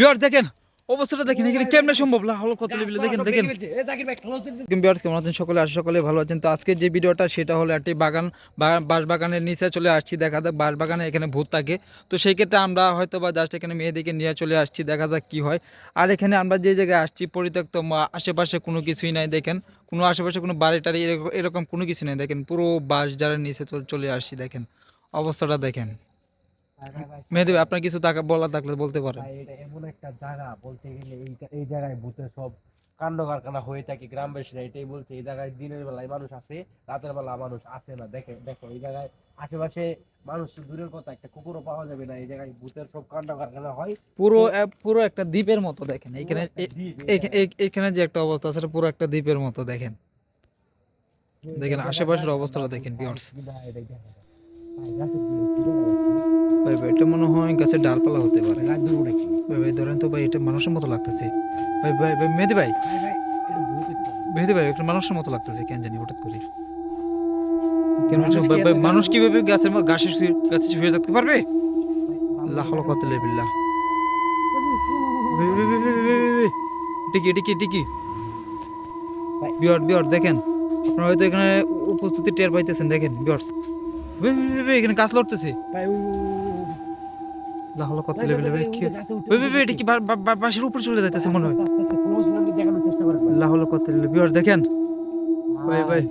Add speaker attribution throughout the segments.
Speaker 1: দেখেন অবস্থাটা দেখেন এখানে কেমনে সম্ভব? লা হলো কত লেভেলে দেখেন দেখেন। বিয়ার্স কেমন আছেন? সকলে আসে সকলে ভালো আছেন। তো আজকে যে ভিডিওটা সেটা হলো একটি বাগান বাঁশ বাগানের নিচে চলে আসছি। দেখা যাক বাঁশ বাগানে এখানে ভূত থাকে। তো সেই ক্ষেত্রে আমরা হয়তো বা জাস্ট এখানে মেয়েদিকে নিয়ে চলে আসছি দেখা যাক কি হয়। আর এখানে আমরা যে জায়গায় আসছি পরিত্যক্ত মা- আশেপাশে কোনো কিছুই নাই দেখেন। কোনো আশেপাশে কোনো বাড়ি টাড়ি এরকম- এরকম কোনো কিছু নেই দেখেন। পুরো বাঁশ যারা নিচে চলে আসছি দেখেন। অবস্থাটা দেখেন। মেয়েদেব আপনার কিছু টাকা বলা থাকলে বলতে পারেন।
Speaker 2: এটা এমন একটা জায়গা বলতে গেলে এই এই জায়গায় ভূতের সব কাণ্ড কারখানা হয়ে থাকে গ্রামবাসীরা এটাই বলছে এই জায়গায় দিনের বেলায় মানুষ আছে রাতের বেলা মানুষ আসে না। দেখে দেখো এই জায়গায় আশেপাশে মানুষ দূরের কথা একটা কুকুরও পাওয়া যাবে না এই জায়গায় ভূতের সব কাণ্ড কারখানা হয়।
Speaker 1: পুরো পুরো একটা দ্বীপের মতো দেখেন এখানে এখানে যে একটা অবস্থা আছে পুরো একটা দ্বীপের মতো দেখেন। দেখেন আশেপাশের অবস্থাটা দেখেন viewers।
Speaker 2: ভাই, এটা ভাই,
Speaker 1: মনে হয় গাছের ডালপালা হতে পারে? ভাই ভাই ধরেন তো ভাই এটা মানুষের মতো লাগতেছে ভাই ভাই ভাই মেহেদি ভাই
Speaker 2: ভাই, ভাই, এটা
Speaker 1: মেহেদি ভাই একটা মানুষের মতো লাগতেছে কেন জানি হঠাৎ করে কেন ভাই, মানুষ কীভাবে গাছের গাছে গাছে শুয়ে থাকতে পারবে আল্লাহ কত লেবিল্লাহ এটা কি এটা কি এটা বিয়ার বিয়ার দেখেন আপনারা হয়তো এখানে উপস্থিতি টের পাইতেছেন দেখেন বিয়ার্স এখানে গাছ লড়তেছে
Speaker 2: ভাই,
Speaker 1: লা কত লেভেল
Speaker 2: লেভেল
Speaker 1: কি? ওই ওই এটা কি বাসের চলে যাইতেছে মনে হয়। কত লেভেল দেখেন। ভাই ভাই।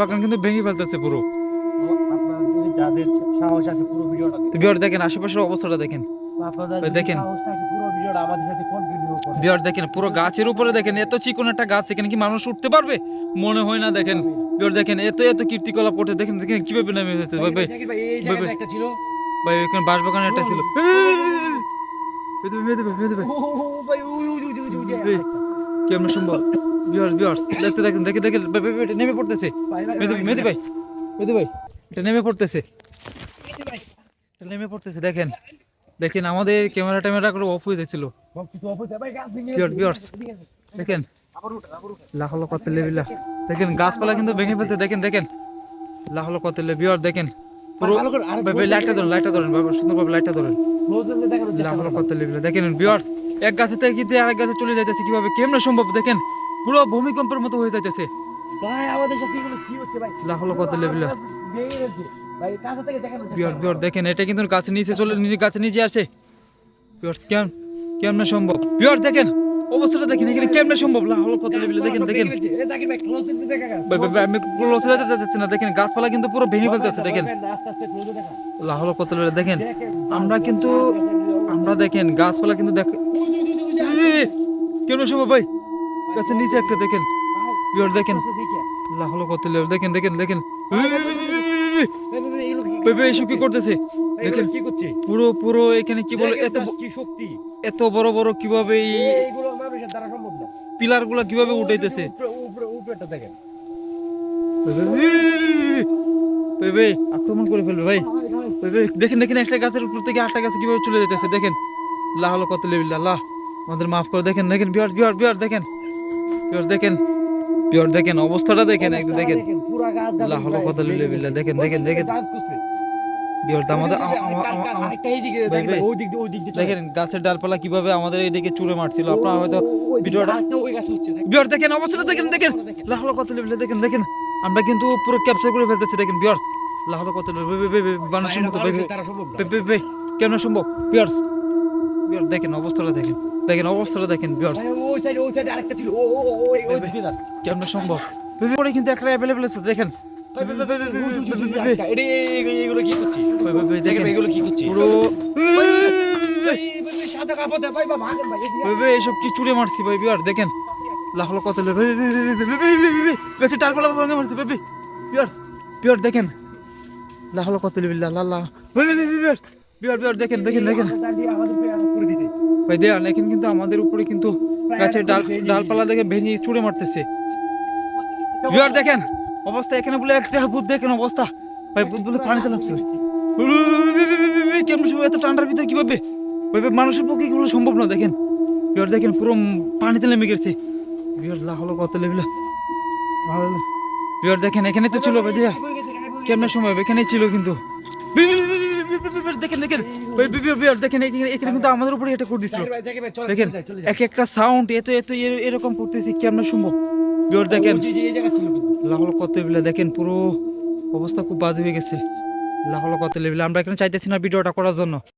Speaker 1: বাগান কিন্তু ভেঙে পুরো।
Speaker 2: যাদের সাহস আছে
Speaker 1: দেখেন আশেপাশের অবস্থাটা দেখেন। দেখেন।
Speaker 2: পুরো
Speaker 1: গাছের উপরে দেখেন এত চিকন একটা গাছ এখানে কি মানুষ উঠতে পারবে? মনে হয় না দেখেন। বিয়ার দেখেন এত এত কীর্তিকলাপ করতে দেখেন দেখেন কীভাবে নেমে যেতে ভাই ভাই
Speaker 2: ভাই
Speaker 1: বাগানে একটা ছিল। কেমন দেখতে দেখেন দেখে নেমে পড়তেছে। নেমে পড়তেছে দেখেন। দেখেন আমাদের ক্যামেরা ট্যামেরা করে অফ হয়ে যাচ্ছিল। দেখেন। লাখ লাখ কত লেবিলা দেখেন গাছপালা কিন্তু ভেঙে ফেলতে দেখেন দেখেন। লাখ লাখ কত বিয়ার দেখেন লাইটটা ধরেন লাইটটা ধরেন সুন্দরভাবে লাইটটা ধরেন।
Speaker 2: Close range
Speaker 1: লাখ লাখ কত লেবিলা দেখেন বিয়ার্স এক গাছে থেকে কিন্তু আরেক গাছে চলে যাইতেছে কীভাবে কেমনে সম্ভব? দেখেন পুরো ভূমিকম্পের মতো হয়ে যাইতেছে।
Speaker 2: ভাই, আমাদের সাথে এগুলো কি হচ্ছে ভাই?
Speaker 1: লাখ লাখ কত লেবিলা দেখেন এটা কিন্তু নিচে চলে নিচে আসে। পিওর সম্ভব? দেখেন দেখেন এখানে কেমনে সম্ভব? লাহল দেখেন দেখেন। দেখেন গাছপালা কিন্তু পুরো ভেঙে ফেলতেছে দেখেন। লাহল কত দেখেন। আমরা কিন্তু আমরা দেখেন গাছপালা কিন্তু দেখ সম্ভব ভাই? গাছের নিচে একটা দেখেন। দেখেন। লাহল কত দেখেন দেখেন দেখেন।
Speaker 2: কি-
Speaker 1: এসব করতেছে? দেখেন
Speaker 2: কি করছে?
Speaker 1: পুরো পুরো এখানে কি বলে এত
Speaker 2: কি শক্তি?
Speaker 1: এত বড় বড় কীভাবে
Speaker 2: এইগুলো মানুষের দ্বারা সম্ভব না।
Speaker 1: পিলার কীভাবে উঠাইতেছে?
Speaker 2: উপরে উপরে উপরেটা দেখেন।
Speaker 1: আক্রমণ করে ফেলবে ভাই। দেখেন দেখেন একটা গাছের উপর থেকে আরেকটা গাছে কীভাবে চলে যেতেছে দেখেন। লাহ হলো কত লেবিল আল্লাহ আমাদের মাফ করে দেখেন দেখেন বিহার বিহার বিহার দেখেন। দেখেন বিয়ার দেখেন অবস্থাটা দেখেন একদম দেখেন
Speaker 2: পুরা
Speaker 1: দেখেন গাছের ডালপালা কীভাবে আমাদের এদিকে চুরে মারছিল। আপনারা হয়তো বিয়র দেখেন। অবস্থাটা দেখেন দেখেন লা হলো কথা দেখেন দেখেন। আমরা কিন্তু পুরো ক্যাপচার করে ফেলতেছি দেখেন বিয়র লা হলো কেমন সম্ভব? বিয়র্স দেখেন অবস্থাটা দেখেন। দেখেন অবস্থাটা দেখেন
Speaker 2: বিয়ার
Speaker 1: কেমন সম্ভব? ভেবে কিন্তু একটা অ্যাভেলেবেল আছে দেখেন
Speaker 2: কি করছিস
Speaker 1: এসব কি চুড়ে মারছি ভাই বিয়ার দেখেন লাখ লাখ কত গাছে টারকোলা ভাঙে মারছি বেবি বিয়ার বিয়ার দেখেন লাখ লাখ কত বিল্লা লাল্লা বিয়ার বিয়ার বিয়ার দেখেন দেখেন দেখেন ভাই দেয়াল এখন কিন্তু আমাদের উপরে কিন্তু গাছের ডাল ডালপালা দেখে ভেঙে চুড়ে মারতেছে দেখেন অবস্থা এখানে বলে একটা দেখেন অবস্থা। ভাই ভূত বলে পানি কেমন সময় এত ঠান্ডার ভিতরে কীভাবে? ভাই মানুষের পক্ষে সম্ভব না দেখেন। দেখেন পুরো পানিতে নেমে গেছে। কত দেখেন এখানে তো ছিল
Speaker 2: ভাইয়া।
Speaker 1: কেমন সময় এখানেই ছিল কিন্তু। দেখেন দেখেন। এখানে কিন্তু আমাদের উপরে এটা দেখেন এক একটা সাউন্ড এত এত এরকম করতেছি কেমন সম্ভব? বিওর দেখেন। লাহল কত দেখেন পুরো অবস্থা খুব বাজে হয়ে গেছে। লাহল কত আমরা এখানে চাইতেছি না ভিডিওটা করার জন্য।